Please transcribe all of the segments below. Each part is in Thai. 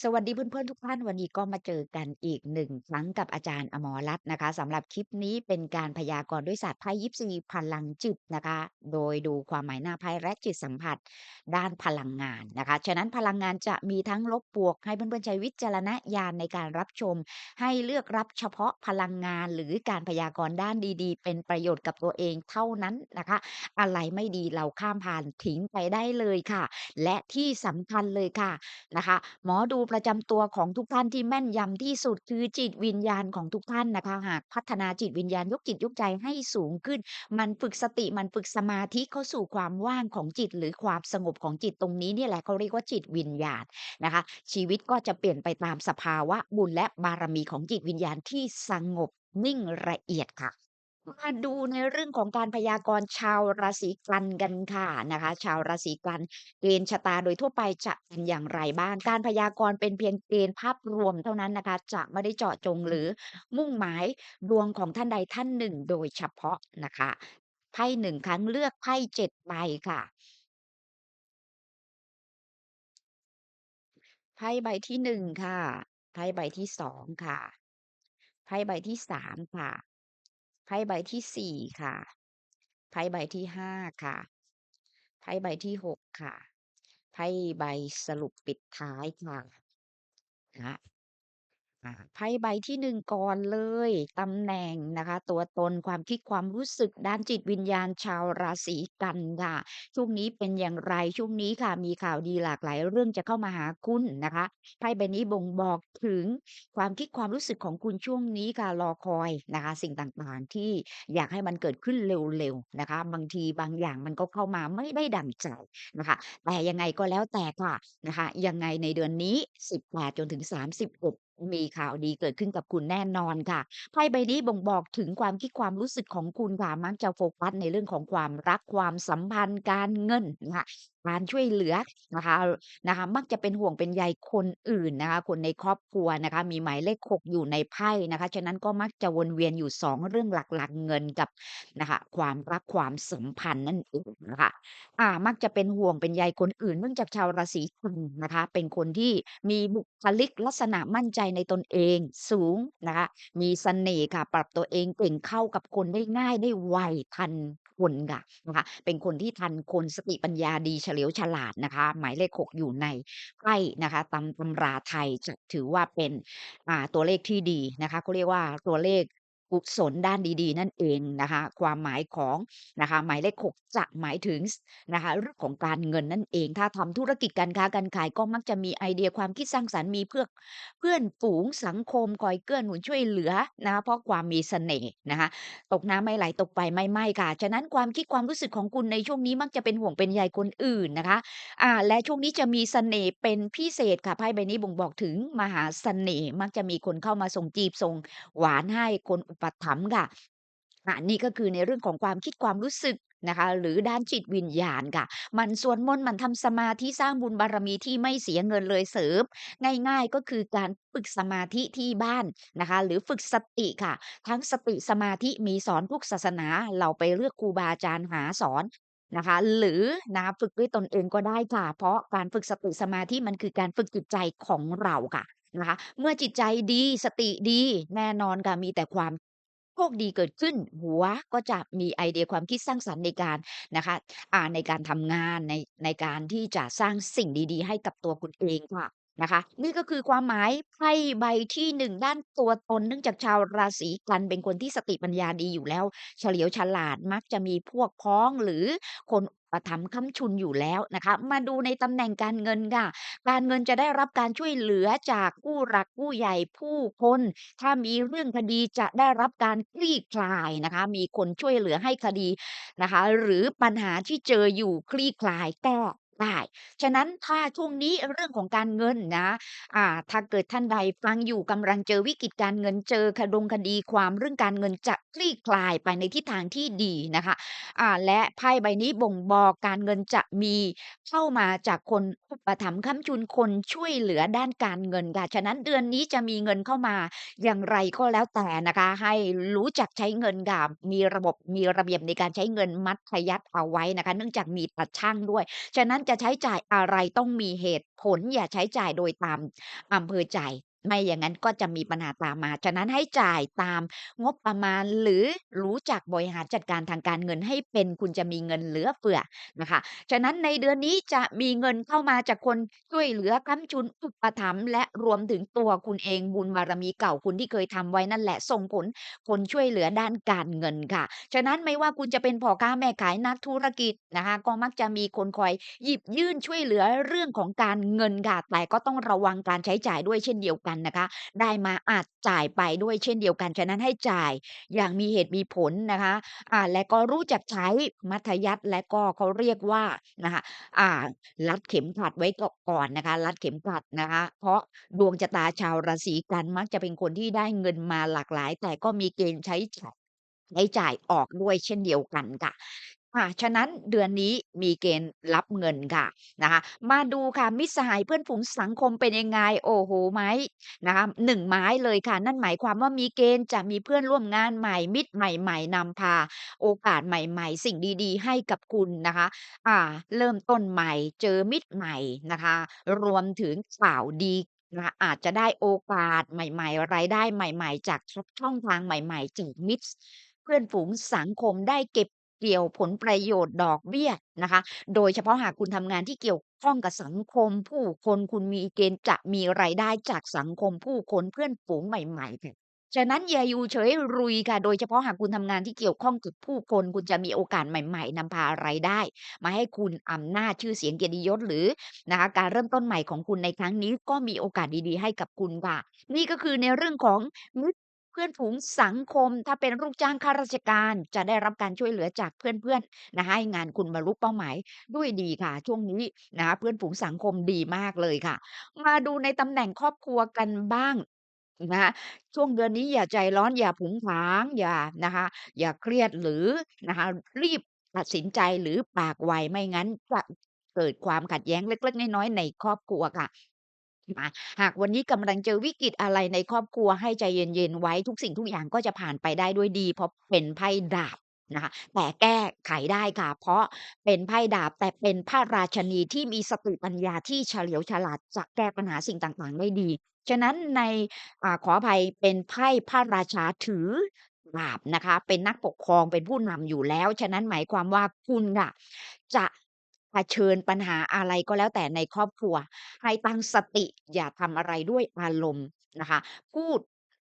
สวัสดีเพื่อนๆทุกท่าน วันนี้ก็มาเจอกันอีกหนึ่งครั้งกับอาจารย์อมรรัตน์นะคะสำหรับคลิปนี้เป็นการพยากรณ์ด้วยศาสตร์ไพ่ยิปซีพลังจิตนะคะ โดยดูความหมายหน้าไพ่และจิตสัมผัสด้านพลังงานนะคะ ฉะนั้นพลังงานจะมีทั้งลบบวก ให้เพื่อนๆใช้วิจารณญาณในการรับชม ให้เลือกรับเฉพาะพลังงานหรือการพยากรณ์ด้านดีๆ เป็นประโยชน์กับตัวเองเท่านั้นนะคะ อะไรไม่ดีเราข้ามผ่านทิ้งไปได้เลยค่ะ และที่สำคัญเลยค่ะนะคะ หมอดูประจำตัวของทุกท่านที่แม่นยำที่สุดคือจิตวิญญาณของทุกท่านนะคะหากพัฒนาจิตวิญญาณยกจิตยกใจให้สูงขึ้น มันฝึกสติมันฝึกสมาธิเข้าสู่ความว่างของจิต หรือความสงบของจิตตรงนี้นี่แหละเขาเรียกว่าจิตวิญญาณนะคะ ชีวิตก็จะเปลี่ยนไปตามสภาวะบุญและบารมีของจิตวิญญาณที่สงบนิ่งละเอียดค่ะ มาดูในเรื่องของการพยากรณ์ชาวราศีกันกันค่ะนะคะ ชาวราศีกันเกณฑ์ชะตาโดยทั่วไปจะเป็นอย่างไรบ้าง การพยากรณ์เป็นเพียงเกณฑ์ภาพรวมเท่านั้นนะคะ จะไม่ได้เจาะจงหรือมุ่งหมายดวงของท่านใดท่านหนึ่งโดยเฉพาะนะคะไพ่หนึ่งครั้งเลือกไพ่เจ็ดใบค่ะ ไพ่ใบที่หนึ่งค่ะ ไพ่ใบที่สองค่ะ ไพ่ใบที่สามค่ะ ไพ่ใบที่สี่ค่ะ ไพ่ใบที่ห้าค่ะ ไพ่ใบที่หกค่ะ ไพ่ใบสรุปปิดท้ายค่ะนะ อ่า ไพ่ใบที่หนึ่งก่อนเลย ตำแหน่งนะคะ ตัวตน ความคิด ความรู้สึก ด้านจิตวิญญาณชาวราศีกันค่ะ ช่วงนี้เป็นอย่างไร ช่วงนี้ค่ะ มีข่าวดีหลากหลายเรื่องจะเข้ามาหาคุณนะคะ ไพ่ใบนี้บ่งบอกถึงความคิด ความรู้สึกของคุณช่วงนี้ค่ะ รอคอยนะคะ สิ่งต่าง ๆ ที่อยากให้มันเกิดขึ้นเร็ว ๆ นะคะ บางทีบางอย่างมันก็เข้ามาไม่ได้ดั่งใจนะคะ แต่ยังไงก็แล้วแต่ค่ะนะคะ ยังไงในเดือนนี้ 18 จนถึง 31มีข่าวดีเกิดขึ้นกับคุณแน่นอนค่ะ ไพ่ใบนี้บ่งบอกถึงความคิดความรู้สึกของคุณค่ะ มักจะโฟกัสในเรื่องของความรัก ความสัมพันธ์ การเงินนะคะ การช่วยเหลือนะคะ นะคะ มักจะเป็นห่วงเป็นใยคนอื่นนะคะ คนในครอบครัวนะคะ มีหมายเลข 6 อยู่ในไพ่นะคะ ฉะนั้นก็มักจะวนเวียนอยู่ 2 เรื่องหลัก ๆ เงินกับนะคะ ความรักความสัมพันธ์นั่นเองนะคะ อ่า มักจะเป็นห่วงเป็นใยคนอื่น เนื่องจากชาวราศีตุลนะคะ เป็นคนที่มีบุคลิกลักษณะมั่นใจในตนเองสูงนะคะ มีเสน่ห์ค่ะ ปรับตัวเองเก่งเข้ากับคนได้ง่ายได้ไวทันคนค่ะนะคะ เป็นคนที่ทันคนสติปัญญาดีเฉลียวฉลาดนะคะ หมายเลข 6 อยู่ในไพ่นะคะตำตำราไทยจะถือว่าเป็นอ่าตัวเลขที่ดีนะคะเขาเรียกว่าตัวเลข กุศลด้านดีๆ นั่นเองนะคะ ความหมายของนะคะหมายเลข6จะหมายถึงนะคะเรื่องของการเงินนั่นเอง ถ้าทำธุรกิจการค้าการขายก็มักจะมีไอเดียความคิดสร้างสรรค์มีเพื่อเพื่อนฝูงสังคมคอยเกื้อหนุนช่วยเหลือนะคะเพราะความมีเสน่ห์นะคะตกน้ำไม่ไหลตกไฟไม่ไหม้ค่ะ ฉะนั้นความคิดความรู้สึกของคุณในช่วงนี้มักจะเป็นห่วงเป็นใยคนอื่นนะคะอ่าและช่วงนี้จะมีเสน่ห์เป็นพิเศษค่ะไพ่ใบนี้บ่งบอกถึงมหาเสน่ห์มักจะมีคนเข้ามาส่งจีบส่งหวานให้คนอุปถัมภ์ค่ะอะนี่ก็คือในเรื่องของความคิดความรู้สึกนะคะหรือด้านจิตวิญญาณค่ะ มันสวดมนต์มันทำสมาธิสร้างบุญบารมีที่ไม่เสียเงินเลยเสริม ง่ายๆก็คือการฝึกสมาธิที่บ้านนะคะ หรือฝึกสติค่ะ ทั้งสติสมาธิมีสอนทุกศาสนาเราไปเลือกครูบาอาจารย์หาสอนนะคะ หรือนะฝึกด้วยตนเองก็ได้ค่ะ เพราะการฝึกสติสมาธิมันคือการฝึกจิตใจของเราค่ะนะคะเมื่อจิตใจดีสติดีแน่นอนค่ะมีแต่ความ โชคดีเกิดขึ้น หัวก็จะมีไอเดียความคิดสร้างสรรค์ในการนะคะ อ่า ในการทำงาน ใน ในการที่จะสร้างสิ่งดี ๆ ให้กับตัวคุณเองค่ะ นะคะ นี่ก็คือความหมายไพ่ใบที่ 1 ด้านตัวตน เนื่องจากชาวราศีกันเป็นคนที่สติปัญญาดีอยู่แล้ว เฉลียวฉลาดมักจะมีพวกพ้องหรือคนอุปถัมภ์ค้ำชุนอยู่แล้วนะคะ มาดูในตำแหน่งการเงินค่ะ การเงินจะได้รับการช่วยเหลือจากผู้หลักผู้ใหญ่ผู้คน ถ้ามีเรื่องคดีจะได้รับการคลี่คลายนะคะ มีคนช่วยเหลือให้คดีนะคะ หรือปัญหาที่เจออยู่คลี่คลายแก้ ได้ ฉะนั้นถ้าช่วงนี้เรื่องของการเงินนะ อ่า ถ้าเกิดท่านใดฟังอยู่กำลังเจอวิกฤตการเงิน เจอคดงคดีความเรื่องการเงินจะคลี่คลายไปในทิศทางที่ดีนะคะ อ่า และไพ่ใบนี้บ่งบอกการเงินจะมีเข้ามาจากคนอุปถัมภ์ค้ำจุนคนช่วยเหลือด้านการเงินค่ะ ฉะนั้นเดือนนี้จะมีเงินเข้ามาอย่างไรก็แล้วแต่นะคะ ให้รู้จักใช้เงินค่ะมีระบบมีระเบียบในการใช้เงินมัธยัสถ์เอาไว้นะคะ เนื่องจากมีตาชั่งด้วย ฉะนั้นจะใช้จ่ายอะไรต้องมีเหตุผลอย่าใช้จ่ายโดยตามอำเภอใจ ไม่อย่างงั้นก็จะมีปัญหาตามมา ฉะนั้นให้จ่ายตามงบประมาณหรือรู้จักบริหารจัดการทางการเงินให้เป็นคุณจะมีเงินเหลือเฟือนะคะ ฉะนั้นในเดือนนี้จะมีเงินเข้ามาจากคนช่วยเหลือค้ำจุนอุปถัมภ์และรวมถึงตัวคุณเองบุญบารมีเก่าคุณที่เคยทำไว้นั่นแหละส่งผลคนช่วยเหลือด้านการเงินค่ะ ฉะนั้นไม่ว่าคุณจะเป็นพ่อค้าแม่ขายนักธุรกิจนะคะก็มักจะมีคนคอยหยิบยื่นช่วยเหลือเรื่องของการเงินค่ะแต่ก็ต้องระวังการใช้จ่ายด้วยเช่นเดียวกันนะคะ ได้มาอาจจ่ายไปด้วยเช่นเดียวกัน ฉะนั้นให้จ่ายอย่างมีเหตุมีผลนะคะอ่าและก็รู้จักใช้มัธยัสถ์และก็เขาเรียกว่านะคะอ่ารัดเข็มขัดไว้กก่อนนะคะ รัดเข็มขัดนะคะ เพราะดวงชะตาชาวราศีกันมักจะเป็นคนที่ได้เงินมาหลากหลาย แต่ก็มีเกณฑ์ใช้จ่ายใช้จ่ายออกด้วยเช่นเดียวกันค่ะ อ่าฉะนั้นเดือนนี้มีเกณฑ์รับเงินค่ะนะคะ มาดูค่ะ มิตรสหายเพื่อนฝูงสังคมเป็นยังไง โอ้โฮไม้นะคะ1ไม้เลยค่ะ นั่นหมายความว่ามีเกณฑ์จะมีเพื่อนร่วมงานใหม่ มิตรใหม่ๆนำพา โอกาสใหม่ ๆ สิ่งดีๆ ให้กับคุณนะคะ อ่า เริ่มต้นใหม่ เจอมิตรใหม่นะคะ รวมถึงข่าวดีนะคะอาจจะได้โอกาสใหม่ ๆ รายได้ใหม่ ๆ จากช่องช่องทางใหม่ ๆจากมิตร เพื่อนฝูงสังคมได้เก็บ เกี่ยวผลประโยชน์ดอกเบี้ยนะคะ โดยเฉพาะหากคุณทำงานที่เกี่ยวข้องกับสังคมผู้คนคุณมีเกณฑ์จะมีรายได้จากสังคมผู้คนเพื่อนฝูงใหม่ๆค่ะฉะนั้นอย่าอยู่เฉยรุยค่ะ โดยเฉพาะหากคุณทำงานที่เกี่ยวข้องกับผู้คน คุณจะมีโอกาสใหม่ ๆนำพารายได้ มาให้คุณอำนาจชื่อเสียงเกียรติยศหรือนะคะการเริ่มต้นใหม่ของคุณในครั้งนี้ก็มีโอกาสดีๆให้กับคุณค่ะ นี่ก็คือในเรื่องของมิตร เพื่อนฝูงสังคม ถ้าเป็นลูกจ้างข้าราชการ จะได้รับการช่วยเหลือจากเพื่อนๆนะให้งานคุณบรรลุเป้าหมายด้วยดีค่ะ ช่วงนี้นะเพื่อนฝูงสังคมดีมากเลยค่ะ มาดูในตำแหน่งครอบครัวกันบ้างนะคะช่วงเดือนนี้อย่าใจร้อนอย่าผงผางอย่านะคะ อย่าเครียดหรือนะคะรีบตัดสินใจหรือปากไวไม่งั้นจะเกิดความขัดแย้งเล็กๆน้อยๆในครอบครัวค่ะ มาหากวันนี้กำลังเจอวิกฤตอะไรในครอบครัวให้ใจเย็นๆไว้ทุกสิ่งทุกอย่างก็จะผ่านไปได้ด้วยดี เพราะเป็นไพ่ดาบนะคะแต่แก้ไขได้ค่ะ เพราะเป็นไพ่ดาบแต่เป็นพระราชนีที่มีสติปัญญาที่เฉลียวฉลาดจะแก้ปัญหาสิ่งต่างๆได้ดี ฉะนั้นในอขออภัยเป็นไพ่พระราชาถือดาบนะคะ เป็นนักปกครองเป็นผู้นำอยู่แล้ว ฉะนั้นหมายความว่าคุณน่ะจะ เผชิญปัญหาอะไรก็แล้วแต่ในครอบครัว ให้ตั้งสติอย่าทำอะไรด้วยอารมณ์นะคะ พูด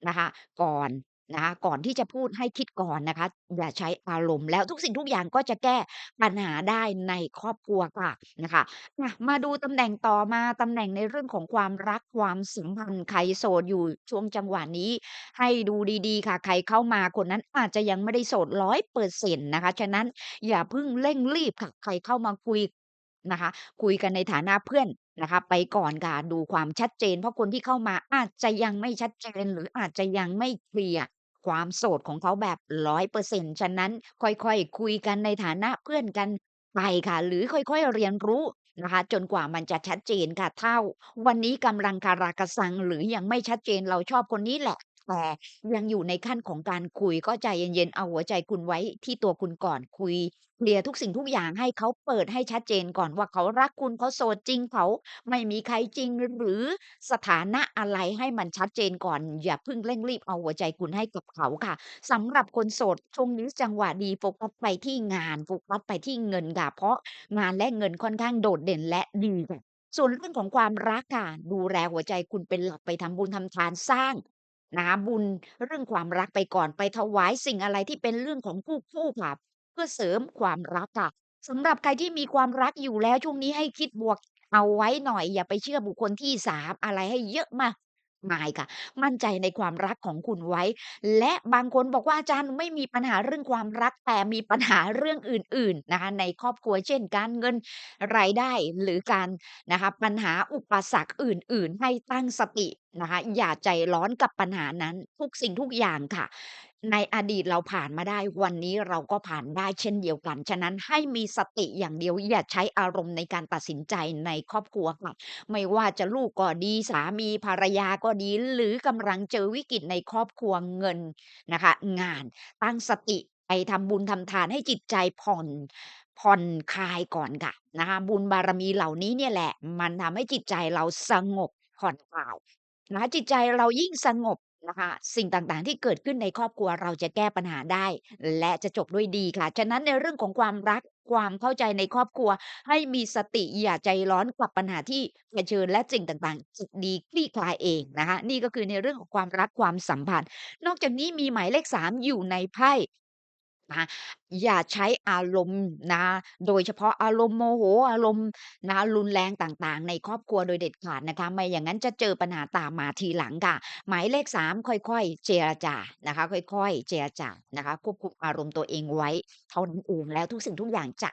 นะคะ ก่อน นะคะ ก่อนที่จะพูดให้คิดก่อนนะคะ อย่าใช้อารมณ์ แล้วทุกสิ่งทุกอย่างก็จะแก้ปัญหาได้ในครอบครัวค่ะนะคะมามาดูตำแหน่งต่อมาตำแหน่งในเรื่องของความรักความสัมพันธ์ใครโสดอยู่ช่วงจังหวะนี้ ให้ดูดีๆ ค่ะ ใครเข้ามาคนนั้นอาจจะยังไม่ได้โสด100%นะคะ ฉะนั้นอย่าเพิ่งเร่งรีบค่ะ ใครเข้ามาคุยนะคะ คุยกันในฐานะเพื่อน นะคะไปก่อนค่ะดูความชัดเจน เพราะคนที่เข้ามาอาจจะยังไม่ชัดเจน หรืออาจจะยังไม่เคลียร์ความโสดของเขาแบบร้อยเปอร์เซ็นต์ฉะนั้นค่อยๆคุยกันในฐานะเพื่อนกันไปค่ะ หรือค่อยๆเรียนรู้นะคะ จนกว่ามันจะชัดเจนค่ะเท่า วันนี้กำลังคาราคาซังหรือยังไม่ชัดเจนเราชอบคนนี้แหละ แต่ยังอยู่ในขั้นของการคุย ก็ใจเย็น ๆ เอาหัวใจคุณไว้ที่ตัวคุณก่อน คุยเคลียร์ทุกสิ่งทุกอย่างให้เขาเปิดให้ชัดเจนก่อนว่าเขารักคุณ เขาโสดจริง เขาไม่มีใครจริง หรือสถานะอะไรให้มันชัดเจนก่อน อย่าเพิ่งเร่งรีบเอาหัวใจคุณให้กับเขาค่ะ สำหรับคนโสดช่วงนี้จังหวะดีโฟกัสไปที่งานโฟกัสไปที่เงินค่ะ เพราะงานและเงินค่อนข้างโดดเด่นและดีค่ะ ส่วนเรื่องของความรักค่ะ ดูแลหัวใจคุณเป็นหลักไปทำบุญทำทานสร้าง นะบุญเรื่องความรักไปก่อน ไปถวายสิ่งอะไรที่เป็นเรื่องของคู่ๆค่ะ เพื่อเสริมความรักค่ะสำหรับใครที่มีความรักอยู่แล้วช่วงนี้ให้คิดบวกเอาไว้หน่อย อย่าไปเชื่อบุคคลที่3อะไรให้เยอะมากมายค่ะ มั่นใจในความรักของคุณไว้ และบางคนบอกว่า"อาจารย์หนูไม่มีปัญหาเรื่องความรัก"แต่มีปัญหาเรื่องอื่น ๆนะคะในครอบครัวเช่น การเงินรายได้หรือการนะคะปัญหาอุปสรรคอื่น ๆ ให้ตั้งสติ นะคะ อย่าใจร้อนกับปัญหานั้นทุกสิ่งทุกอย่างค่ะ ในอดีตเราผ่านมาได้ วันนี้เราก็ผ่านได้เช่นเดียวกัน ฉะนั้นให้มีสติอย่างเดียว อย่าใช้อารมณ์ในการตัดสินใจในครอบครัวค่ะ ไม่ว่าจะลูกก็ดีสามีภรรยาก็ดี หรือกำลังเจอวิกฤตในครอบครัวเงินนะคะ งานตั้งสติไปทำบุญทำทานให้จิตใจผ่อนผ่อนคลายก่อนค่ะนะคะบุญบารมีเหล่านี้เนี่ยแหละ มันทำให้จิตใจเราสงบผ่อนคลาย นะคะจิตใจเรายิ่งสงบนะคะสิ่งต่างๆ ที่เกิดขึ้นในครอบครัวเราจะแก้ปัญหาได้ และจะจบด้วยดีค่ะ ฉะนั้นในเรื่องของความรักความเข้าใจในครอบครัว ให้มีสติอย่าใจร้อนกับปัญหาที่เผชิญและสิ่งต่างๆจะดีคลี่คลายเองนะคะ นี่ก็คือในเรื่องของความรักความสัมพันธ์ นอกจากนี้มีหมายเลข3อยู่ในไพ่ นะอย่าใช้อารมณ์นะโดยเฉพาะอารมณ์โมโหอารมณ์นะคะรุนแรงต่างๆ ในครอบครัวโดยเด็ดขาดนะคะไม่อย่างนั้นจะเจอปัญหาตามมาทีหลังค่ะ หมายเลข 3 ค่อยๆ เจรจานะคะ ค่อยๆ เจรจานะคะ ควบคุมอารมณ์ตัวเองไว้ เท่านั้นเองแล้วทุกสิ่งทุกอย่างจะ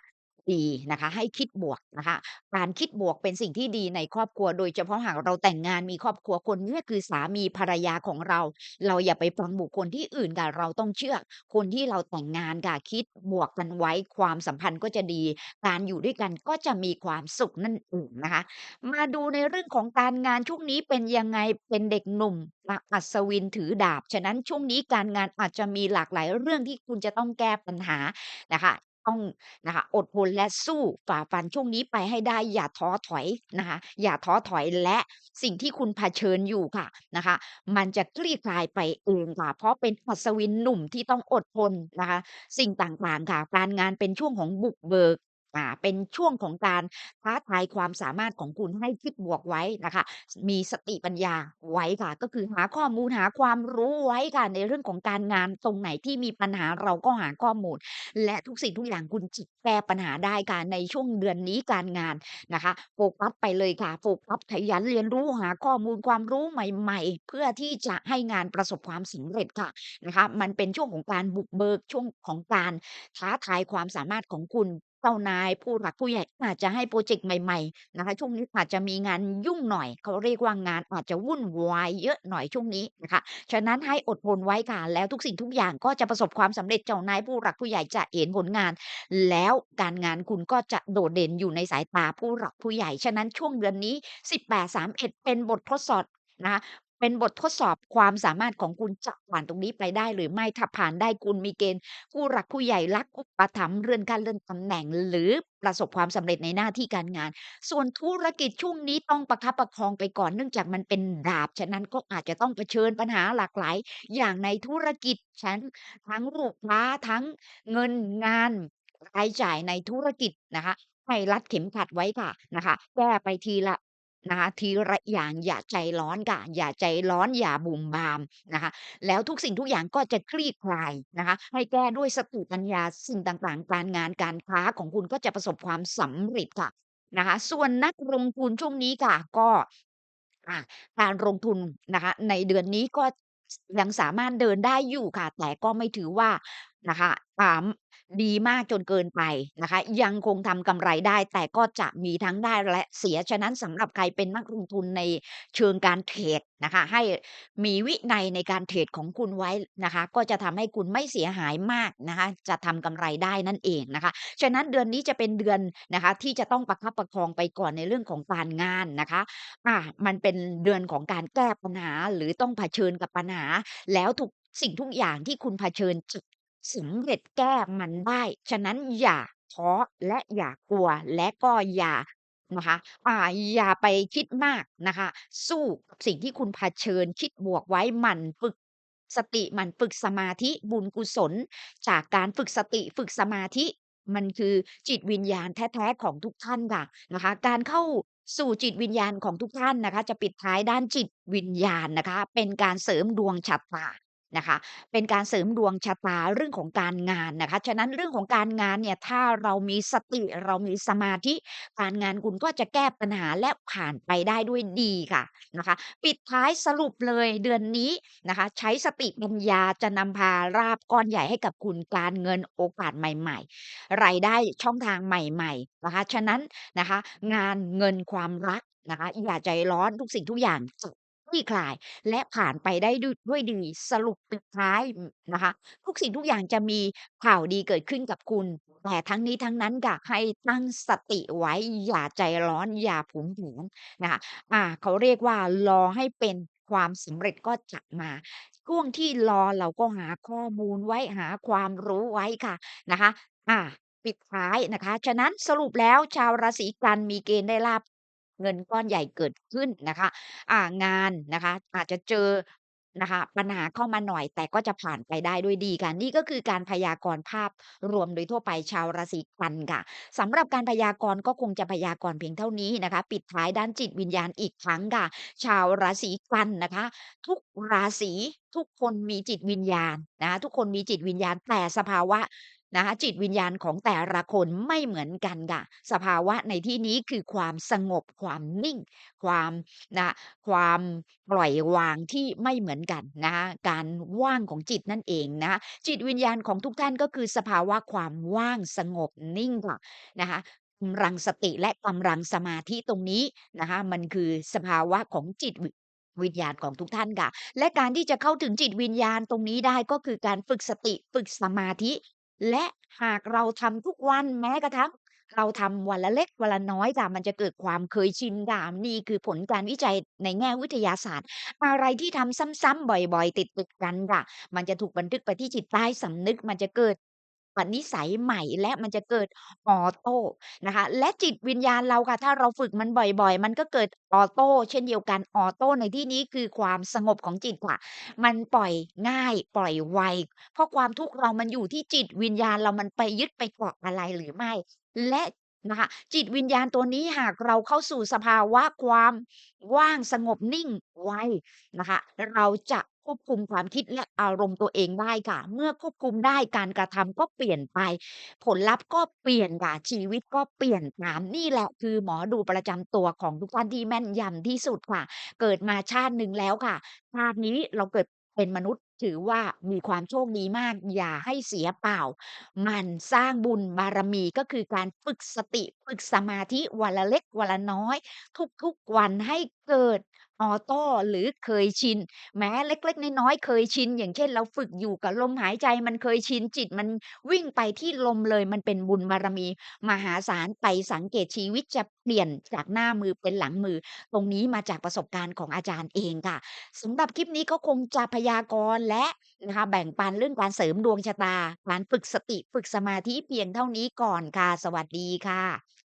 ดีนะคะ ให้คิดบวกนะคะ การคิดบวกเป็นสิ่งที่ดีในครอบครัว โดยเฉพาะหากเราแต่งงานมีครอบครัวคนนี้คือสามีภรรยาของเรา เราอย่าไปฟังบุคคลที่อื่นค่ะเราต้องเชื่อ คนที่เราแต่งงานค่ะคิดบวกกันไว้ ความสัมพันธ์ก็จะดี การอยู่ด้วยกันก็จะมีความสุขนั่นเองนะคะ มาดูในเรื่องของการงานช่วงนี้เป็นยังไงเป็นเด็กหนุ่มนะอัศวินถือดาบ ฉะนั้นช่วงนี้การงานอาจจะมีหลากหลายเรื่องที่คุณจะต้องแก้ปัญหานะคะ ต้องนะคะ อดทนและสู้ฝ่าฟันช่วงนี้ไปให้ได้ อย่าท้อถอยนะคะ อย่าท้อถอยและสิ่งที่คุณเผชิญอยู่ค่ะนะคะ มันจะคลี่คลายไปเองค่ะ เพราะเป็นอัศวินหนุ่มที่ต้องอดทนนะคะ สิ่งต่างๆค่ะ การงานเป็นช่วงของบุกเบิก อ่า เป็นช่วงของการท้าทายความสามารถของคุณให้คิดบวกไว้นะคะมีสติปัญญาไว้ค่ะ ก็คือหาข้อมูล หาความรู้ไว้ค่ะ ในเรื่องของการงาน ตรงไหนที่มีปัญหาเราก็หาข้อมูล และทุกสิ่งทุกอย่างคุณจะแก้ปัญหาได้ค่ะ ในช่วงเดือนนี้การงานนะคะ โฟกัสไปเลยค่ะ โฟกัสขยันเรียนรู้ หาข้อมูลความรู้ใหม่ ๆ เพื่อที่จะให้งานประสบความสำเร็จค่ะ นะคะ มันเป็นช่วงของการบุกเบิก ช่วงของการท้าทายความสามารถของคุณ เจ้านาย ผู้หลักผู้ใหญ่อาจจะให้โพรเจกต์ใหม่ ๆ นะคะ ช่วงนี้อาจจะมีงานยุ่งหน่อย เขาเรียกว่างานอาจจะวุ่นวายเยอะหน่อยช่วงนี้นะคะ ฉะนั้นให้อดทนไว้ค่ะ แล้วทุกสิ่งทุกอย่างก็จะประสบความสำเร็จเจ้านายผู้หลักผู้ใหญ่จะเห็นผลงาน แล้วการงานคุณก็จะโดดเด่นอยู่ในสายตาผู้หลักผู้ใหญ่ ฉะนั้นช่วงเดือนนี้ 18-31 เป็นบททดสอบนะคะ เป็นบททดสอบความสามารถของคุณจะผ่านตรงนี้ไปได้หรือไม่ ถ้าผ่านได้คุณมีเกณฑ์ผู้หลักผู้ใหญ่รักอุปถัมภ์เลื่อนขั้นเลื่อนตำแหน่งหรือประสบความสำเร็จในหน้าที่การงาน ส่วนธุรกิจช่วงนี้ต้องประคับประคองไปก่อนเนื่องจากมันเป็นดาบ ฉะนั้นก็อาจจะต้องเผชิญปัญหาหลากหลาย อย่างในธุรกิจฉันทั้งลูกค้าทั้งเงินงานรายจ่ายในธุรกิจนะคะ ให้รัดเข็มขัดไว้ค่ะนะคะ แก้ไปทีละ นะคะทีละอย่างอย่าใจร้อนค่ะอย่าใจร้อนอย่าบุ่มบามนะคะ แล้วทุกสิ่งทุกอย่างก็จะคลี่คลายนะคะ ให้แก้ด้วยสติปัญญาสิ่งต่างๆ การงานการค้าของคุณก็จะประสบความสำเร็จค่ะนะคะ ส่วนนักลงทุนช่วงนี้ค่ะก็อ่าการลงทุนนะคะ ในเดือนนี้ก็ยังสามารถเดินได้อยู่ค่ะ แต่ก็ไม่ถือว่า นะคะ อ่า ดีมากจนเกินไปนะคะ ยังคงทำกำไรได้ แต่ก็จะมีทั้งได้และเสีย ฉะนั้นสำหรับใครเป็นนักลงทุนในเชิงการเทรดนะคะ ให้มีวินัยในการเทรดของคุณไว้นะคะ ก็จะทำให้คุณไม่เสียหายมากนะคะ จะทำกำไรได้นั่นเองนะคะ ฉะนั้นเดือนนี้จะเป็นเดือนนะคะ ที่จะต้องประคับประคองไปก่อนในเรื่องของการงานนะคะ อ่า มันเป็นเดือนของการแก้ปัญหาหรือต้องเผชิญกับปัญหา แล้วทุกสิ่งทุกอย่างที่คุณเผชิญจะ สำเร็จแก้มันได้ ฉะนั้นอย่าท้อและอย่ากลัวและก็อย่านะคะอ่าอย่าไปคิดมากนะคะ สู้กับสิ่งที่คุณเผชิญคิดบวกไว้หมันฝึกสติหมันฝึกสมาธิบุญกุศล จากการฝึกสติฝึกสมาธิ มันคือจิตวิญญาณแท้ๆของทุกท่านค่ะนะคะ การเข้าสู่จิตวิญญาณของทุกท่านนะคะ จะปิดท้ายด้านจิตวิญญาณนะคะ เป็นการเสริมดวงชะตา นะคะ เป็นการเสริมดวงชะตาเรื่องของการงานนะคะ ฉะนั้นเรื่องของการงานเนี่ย ถ้าเรามีสติเรามีสมาธิ การงานคุณก็จะแก้ปัญหาและผ่านไปได้ด้วยดีค่ะนะคะ ปิดท้ายสรุปเลยเดือนนี้นะคะ ใช้สติปัญญาจะนำพาราบก้อนใหญ่ให้กับคุณการเงินโอกาสใหม่ ๆ รายได้ช่องทางใหม่ ๆ นะคะ ฉะนั้นนะคะ งานเงินความรักนะคะอย่าใจร้อนทุกสิ่งทุกอย่างจะ ลี่คลาย และผ่านไปได้ดุด้วยดี สรุปปิดท้ายนะคะ ทุกสิ่งทุกอย่างจะมีข่าวดีเกิดขึ้นกับคุณ แต่ทั้งนี้ทั้งนั้นค่ะให้ตั้งสติไว้ อย่าใจร้อนอย่าผุนหวงนะคะอ่า เขาเรียกว่ารอให้เป็นความสำเร็จก็จะมาช่วงที่รอเราก็หาข้อมูลไว้หาความรู้ไว้ค่ะนะคะ อ่า ปิดท้ายนะคะ ฉะนั้นสรุปแล้วชาวราศีกันมีเกณฑ์ได้ลาภ เงินก้อนใหญ่เกิดขึ้นนะคะ อ่า งานนะคะ อาจจะเจอนะคะ ปัญหาเข้ามาหน่อย แต่ก็จะผ่านไปได้ด้วยดีค่ะ นี่ก็คือการพยากรณ์ภาพรวมโดยทั่วไปชาวราศีกันค่ะ สำหรับการพยากรณ์ก็คงจะพยากรณ์เพียงเท่านี้นะคะ ปิดท้ายด้านจิตวิญญาณอีกครั้งค่ะ ชาวราศีกันนะคะ ทุกราศีทุกคนมีจิตวิญญาณนะคะทุกคนมีจิตวิญญาณแต่สภาวะ นะคะจิตวิญญาณของแต่ละคนไม่เหมือนกันค่ะสภาวะในที่นี้คือความสงบความนิ่ง ความนะความปล่อยวางที่ไม่เหมือนกันนะคะการว่างของจิตนั่นเองนะคะจิตวิญญาณของทุกท่านก็คือสภาวะความว่างสงบนิ่งค่ะนะคะกำลังสติและกำลังสมาธิตรงนี้นะคะมันคือสภาวะของจิตวิญญาณของทุกท่านค่ะ และการที่จะเข้าถึงจิตวิญญาณตรงนี้ได้ก็คือการฝึกสติฝึกสมาธิ และหากเราทำทุกวันแม้กระทั่งเราทำวันละเล็กวันละน้อยจ้ะ มันจะเกิดความเคยชินค่ะนี่คือผลการวิจัยในแง่วิทยาศาสตร์ อะไรที่ทำซ้ำ ๆ บ่อย ๆ ติด ๆ กันจ้ะ มันจะถูกบันทึกไปที่จิตใต้สำนึก มันจะเกิด ปนิสัยใหม่ และมันจะเกิดออโตนะคะ และจิตวิญญาณเราค่ะ ถ้าเราฝึกมันบ่อย ๆ มันก็เกิดออโตเช่นเดียวกัน ออโตในที่นี้คือความสงบของจิตค่ะ มันปล่อยง่าย ปล่อยไว เพราะความทุกข์เรามันอยู่ที่จิตวิญญาณเรา มันไปยึดไปเกาะอะไรหรือไม่ และ นะคะ จิตวิญญาณตัวนี้หากเราเข้าสู่สภาวะความว่างสงบนิ่งไวนะคะ เราจะควบคุมความคิดและอารมณ์ตัวเองได้ค่ะ เมื่อควบคุมได้การกระทำก็เปลี่ยนไป ผลลัพธ์ก็เปลี่ยนค่ะชีวิตก็เปลี่ยนตามนี่แหละคือหมอดูประจำตัวของทุกท่านที่แม่นยำที่สุดค่ะ เกิดมาชาติหนึ่งแล้วค่ะชาตินี้เราเกิดเป็นมนุษย์ ถือว่ามีความโชคดีมาก อย่าให้เสียเปล่า หมั่นสร้างบุญบารมี ก็คือการฝึกสติ ฝึกสมาธิ วันละเล็ก วันละน้อย ทุก ๆ วันให้เกิดออโต้ หรือเคยชิน แม้เล็ก ๆ น้อย ๆ เคยชิน อย่างเช่น เราฝึกอยู่กับลมหายใจ มันเคยชิน จิตมันวิ่งไปที่ลมเลย มันเป็นบุญบารมีมหาศาล ไปสังเกตชีวิตจะเปลี่ยนจากหน้ามือเป็นหลังมือ ตรงนี้มาจากประสบการณ์ของอาจารย์เองค่ะ สำหรับคลิปนี้ก็คงจะพยากรณ์และนะคะแบ่งปันเรื่องการเสริมดวงชะตาการฝึกสติฝึกสมาธิเพียงเท่านี้ก่อนค่ะ สวัสดีค่ะ